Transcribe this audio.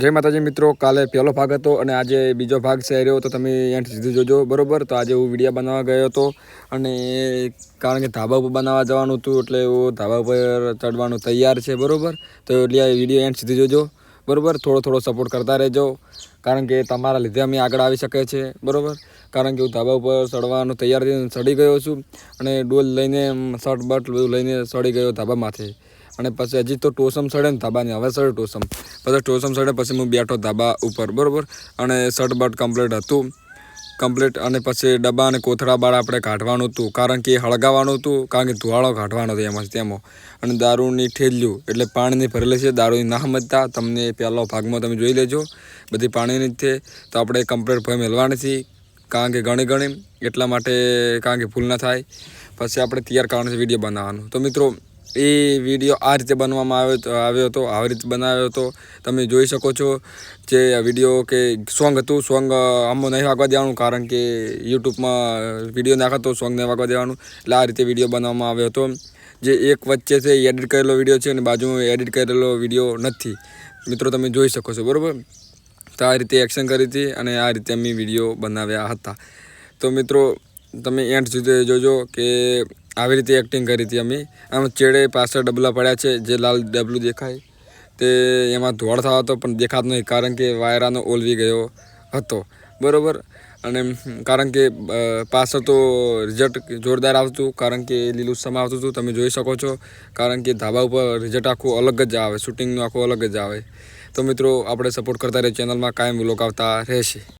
જય માતાજી મિત્રો, કાલે પહેલો ભાગ હતો અને આજે બીજો ભાગ છે રહ્યો તો તમે એન્ડ સીધું જોજો, બરોબર? તો આજે હું વીડિયો બનાવવા ગયો હતો અને કારણ કે ધાબા ઉપર બનાવવા જવાનું હતું, એટલે હું ધાબા ઉપર ચડવાનું તૈયાર છે, બરાબર? તો એટલે વીડિયો એન્ડ સુધી જોજો, બરોબર? થોડો થોડો સપોર્ટ કરતા રહેજો, કારણ કે તમારા લીધે અમે આગળ આવી શકે છે બરાબર? કારણ કે હું ધાબા ઉપર ચડવાનું તૈયાર થઈને ચડી ગયો છું અને ડોલ લઈને, શર્ટ બટ બધું લઈને ચડી ગયો ધાબામાંથી અને પછી હજી તો ટોસમ સડે ને ધાબાની, હવે સડે ટોસમ. પછી ટોસમ સડે પછી હું બેઠો ધાબા ઉપર, બરોબર? અને શર્ટ બટ કમ્પ્લીટ હતું. કમ્પ્લીટ અને પછી ડબ્બા અને કોથળા બાળ આપણે કાઢવાનું હતું. કારણ કે એ હળગાવવાનું હતું, કારણ કે ધુવાળો કાઢવાનો હતો એમાં, તેમાં. અને દારૂની ઠેલ્યું એટલે પાણીની ભરેલી છે, દારૂની ના સમજતા. તમને પહેલો ભાગમાં તમે જોઈ લેજો. બધી પાણીની છે. તો આપણે કમ્પ્લીટ ભય મેળવાની હતી કારણ કે ઘણી ઘણી એટલા માટે, કારણ કે ભૂલ ના થાય. પછી આપણે તૈયાર કરવાનું છે વીડિયો બનાવવાનું. તો મિત્રો એ વીડિયો આ રીતે બનવામાં આવ્યો આવ્યો હતો આવી રીતે બનાવ્યો હતો. તમે જોઈ શકો છો જે વીડિયો કે સોંગ હતું. સોંગ આમ નહીં વાગવા દેવાનું કારણ કે યુટ્યુબમાં વીડિયો નાખતો સોંગ નહીં વાગવા દેવાનું. એટલે આ રીતે વીડિયો બનાવવામાં આવ્યો હતો. જે એક વચ્ચે છે એડિટ કરેલો વીડિયો છે અને બાજુમાં એડિટ કરેલો વીડિયો નથી. મિત્રો, તમે જોઈ શકો છો, બરાબર? તો આ રીતે એક્શન કરી હતી અને આ રીતે અમે વીડિયો બનાવ્યા હતા. તો મિત્રો, તમે એન્ડ સુધી જોજો કે આવી રીતે એક્ટિંગ કરી હતી અમે. આમ ચેડે પાછળ ડબલા પડ્યા છે, જે લાલ ડબલું દેખાય. તે એમાં ધોળ થવા હતો, પણ દેખાતો નહીં, કારણ કે વાયરાનો ઓલવી ગયો હતો. બરાબર? અને કારણ કે પાછળ તો રિઝલ્ટ જોરદાર આવતું, કારણ કે લીલું સમા આવતું હતું, તમે જોઈ શકો છો. કારણ કે ધાબા ઉપર રિઝલ્ટ આખું અલગ જ આવે શૂટિંગનું આખું અલગ જ આવે. તો મિત્રો, આપણે સપોર્ટ કરતા રહે ચેનલમાં કાયમ વ્લોગ આવતા રહેશે.